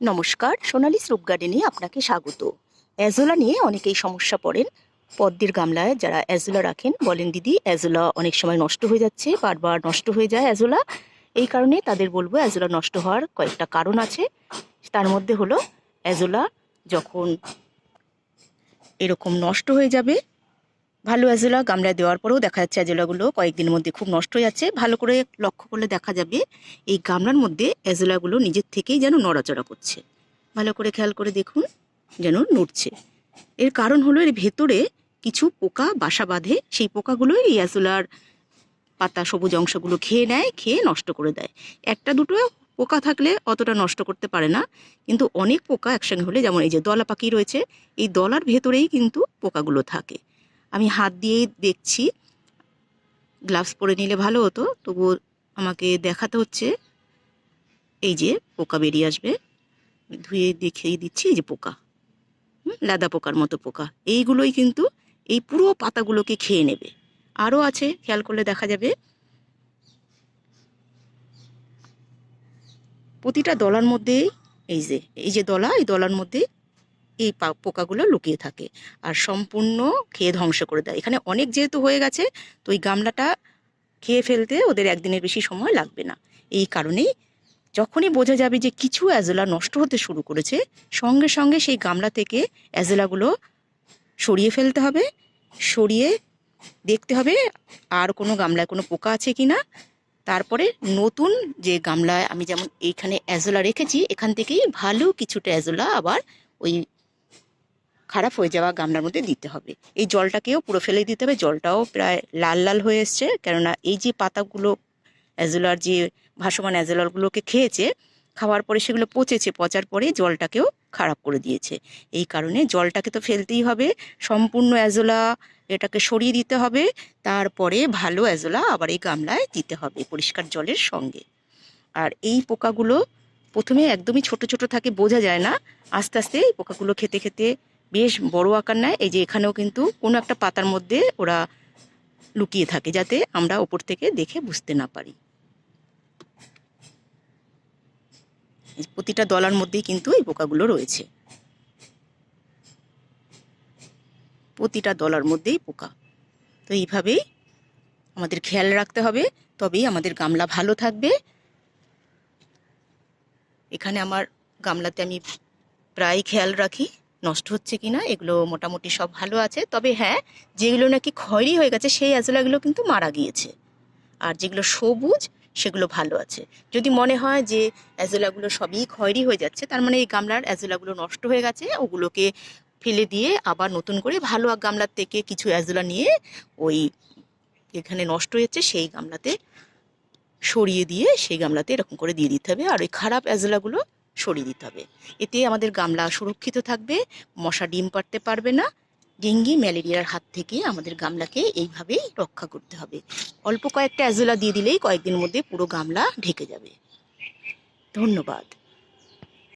নমস্কার, সোনালি স্রুপ গার্ডেনে আপনাকে স্বাগত। অ্যাজোলা নিয়ে অনেকেই সমস্যা পড়েন। পদ্মের গামলায় যারা অ্যাজোলা রাখেন, বলেন, দিদি, অ্যাজোলা অনেক সময় নষ্ট হয়ে যাচ্ছে, বারবার নষ্ট হয়ে যায় অ্যাজোলা। এই কারণে তাদের বলব, অ্যাজোলা নষ্ট হওয়ার কয়েকটা কারণ আছে। তার মধ্যে হলো, অ্যাজোলা যখন এরকম নষ্ট হয়ে যাবে ভালো অ্যাজোলা গামলায় দেওয়ার পরেও দেখা যাচ্ছে অ্যাজোলাগুলো কয়েকদিনের মধ্যে খুব নষ্ট হয়ে যাচ্ছে। ভালো করে লক্ষ্য করলে দেখা যাবে এই গামলার মধ্যে অ্যাজোলাগুলো নিজের থেকেই যেন নড়াচড়া করছে। ভালো করে খেয়াল করে দেখুন যেন নড়ছে। এর কারণ হলো এর ভেতরে কিছু পোকা বাসা বাঁধে, সেই পোকাগুলো এই অ্যাজোলার পাতা সবুজ অংশগুলো খেয়ে নেয়, খেয়ে নষ্ট করে দেয়। একটা দুটো পোকা থাকলে অতটা নষ্ট করতে পারে না, কিন্তু অনেক পোকা একসঙ্গে হলে, যেমন এই যে দলা পাখি রয়েছে, এই দলার ভেতরেই কিন্তু পোকাগুলো থাকে। আমি হাত দিয়েই দেখছি। গ্লাভস পরে নিলে ভালো হতো, তবুও আমাকে দেখাতে হচ্ছে। এই যে পোকা বেরিয়ে আসবে। ধুয়ে দেখিয়ে দিচ্ছি, এই যে পোকা। লাদা পোকার মতো পোকা। এইগুলোই কিন্তু এই পুরো পাতাগুলোকে খেয়ে নেবে। আরও আছে, খেয়াল করলে দেখা যাবে। প্রতিটা দলার মধ্যেই, এই যে এই যে দলা, এই দলার মধ্যে এই পোকাগুলো লুকিয়ে থাকে আর সম্পূর্ণ খেয়ে ধ্বংস করে দেয়। এখানে অনেক যেহেতু হয়ে গেছে, তো এই গামলাটা খেয়ে ফেলতে ওদের একদিনের বেশি সময় লাগবে না। এই কারণেই যখনই বোঝা যাবে যে কিছু অ্যাজোলা নষ্ট হতে শুরু করেছে, সঙ্গে সঙ্গে সেই গামলা থেকে অ্যাজোলাগুলো সরিয়ে ফেলতে হবে, সরিয়ে দেখতে হবে আর কোনো গামলায় কোনো পোকা আছে কি না। তারপরে নতুন যে গামলায় আমি যেমন এইখানে অ্যাজোলা রেখেছি, এখান থেকেই ভালো কিছুটা অ্যাজোলা আবার ওই খারাপ হয়ে যাওয়া গামলার মধ্যে দিতে হবে। এই জলটাকেও পুরো ফেলে দিতে হবে। জলটাও প্রায় লাল লাল হয়ে এসছে। কেননা এই যে পাতাগুলো, অ্যাজোলার যে ভাসমান অ্যাজোলারগুলোকে খেয়েছে, খাওয়ার পরে সেগুলো পচেছে, পচার পরে জলটাকেও খারাপ করে দিয়েছে। এই কারণে জলটাকে তো ফেলতেই হবে। সম্পূর্ণ অ্যাজোলা এটাকে সরিয়ে দিতে হবে। তারপরে ভালো অ্যাজোলা আবার এই গামলায় দিতে হবে পরিষ্কার জলের সঙ্গে। আর এই পোকাগুলো প্রথমে একদমই ছোট ছোট থাকে, বোঝা যায় না। আস্তে আস্তে এই পোকাগুলো খেতে খেতে বেশ বড় আকার নেয়। এই যে এখানেও কিন্তু কোনো একটা পাতার মধ্যে ওরা লুকিয়ে থাকে যাতে আমরা ওপর থেকে দেখে বুঝতে না পারি। প্রতিটা দলার মধ্যেই কিন্তু এই পোকাগুলো রয়েছে। প্রতিটা দলার মধ্যেই পোকা। তো এইভাবেই আমাদের খেয়াল রাখতে হবে, তবেই আমাদের গামলা ভালো থাকবে। এখানে আমার গামলাতে আমি প্রায় খেয়াল রাখি। নষ্ট হচ্ছে কি না এগুলো মোটামুটি সব ভালো আছে। তবে হ্যাঁ যেগুলো নাকি খয়েরি হয়ে গেছে, সেই অ্যাজোলাগুলো কিন্তু মারা গিয়েছে। আর যেগুলো সবুজ, সেগুলো ভালো আছে। যদি মনে হয় যে অ্যাজোলাগুলো সবই খয়েরি হয়ে যাচ্ছে, তার মানে এই গামলার অ্যাজোলাগুলো নষ্ট হয়ে গেছে, ওগুলোকে ফেলে দিয়ে আবার নতুন করে ভালো গামলার থেকে কিছু অ্যাজোলা নিয়ে ওই এখানে নষ্ট হয়েছে, সেই গামলাতে সরিয়ে দিয়ে, সেই গামলাতে এরকম করে দিয়ে দিতে হবে। আর ওই খারাপ অ্যাজোলাগুলো সরিয়ে দিতে হবে। এতে আমাদের গামলা সুরক্ষিত থাকবে, মশা ডিম পাড়তে পারবে না, ডেঙ্গি, ম্যালেরিয়ার হাত থেকে আমাদের গামলাকে এইভাবেই রক্ষা করতে হবে। অল্প কয়েকটা অ্যাজোলা দিয়ে দিলেই কয়েকদিন মধ্যে পুরো গামলা ঢেকে যাবে। ধন্যবাদ।